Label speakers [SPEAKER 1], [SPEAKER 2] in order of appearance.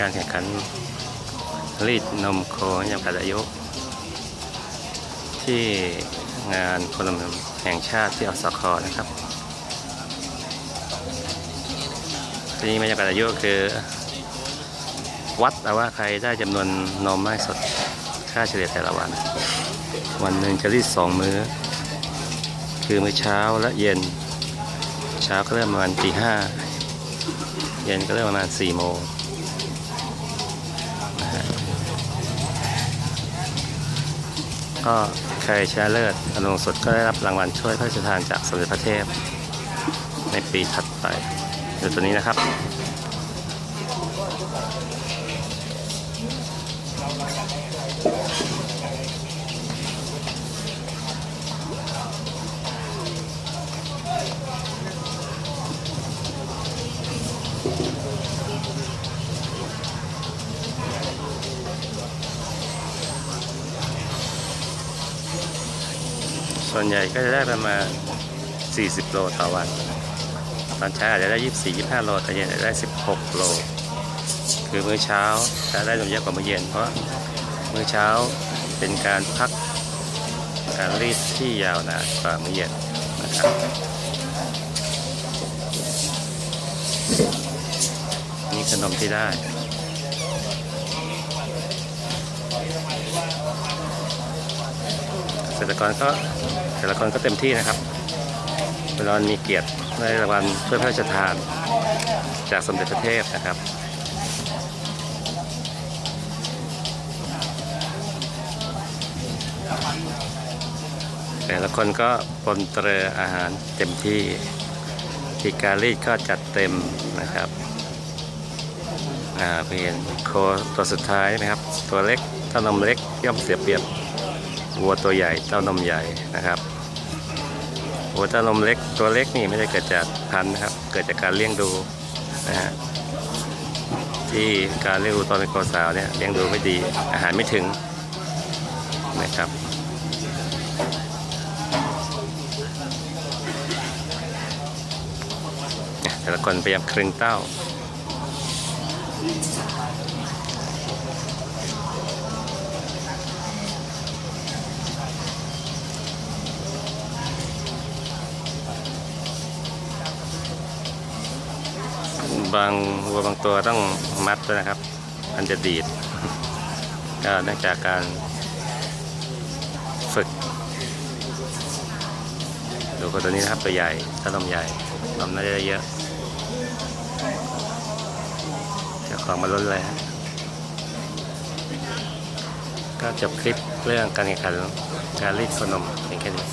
[SPEAKER 1] การแข่งขันรีดนมโคให้จำกัดอายุ ที่งานพลเมืองแห่งชาติที่อสคนะครับทีนี้ไม่จำกัดอายุคือ วัดเอาว่าใครได้จำนวนนมมากสุดค่าเฉลี่ยแต่ละวัน วันหนึ่งจะรีดสองมื้อ คือมื้อเช้าและเย็น เช้าก็เริ่มประมาณตีห้าเย็นก็เริ่มประมาณสี่โมงนะฮะ ก็เคยชนะเลิศอันลงสุดก็ได้รับรางวัลช่วยพระราชทานจากสมเด็จพระเทพ ในปีถัดไปเดี๋ยวตัวนี้นะครับ ส่วนใหญ่ก็จะได้ประมาณ 40 โลต่อวัน ตอนเช้าอาจจะได้ 24 25 โลตอนเย็นอาจจะได้ 16 โล คือมื้อเช้าจะได้นมเยอะกว่ามื้อเย็น เพราะมื้อเช้าเป็นการพักการรีดที่ยาวนานกว่ามื้อเย็นนะครับนี่ขนมที่ได้เกษตรกรก็ เกษตรกรก็เต็มที่นะครับเวลามีเกียรติได้รางวัลถ้วยพระราชทาน จากสมเด็จพระเทพนะครับแต่ละคนก็ปนเตรออาหารเต็มที่ที่การีดก็จัดเต็มนะครับอ่าเพียนโคตัวสุดท้ายนะครับ ตัวเล็กเท่านมเล็กย่อมเสียเปรียบ วัวตัวใหญ่เต้านมใหญ่นะครับวัวเต้านมเล็กตัวเล็กนี่ไม่ได้เกิดจากพันธุ์นะครับ เกิดจากการเลี้ยงดูนะฮะที่การเลี้ยงดูตอนเป็นโคสาวเนี่ยเลี้ยงดูไม่ดีอาหารไม่ถึงนะครับแต่ละคนพยายามคลึงเต้า บางวัวบางตัวต้องมัดด้วยนะครับอันจะดีดก็เนื่องจากการฝึก ดูคนตัวนี้นะครับตัวใหญ่ถ้านมใหญ่นมน่าจะเยอะจ้าของมาล้นเลยฮะก็จบคลิปเรื่องการแข่งขันการรีดขนมเพียงแค่นี้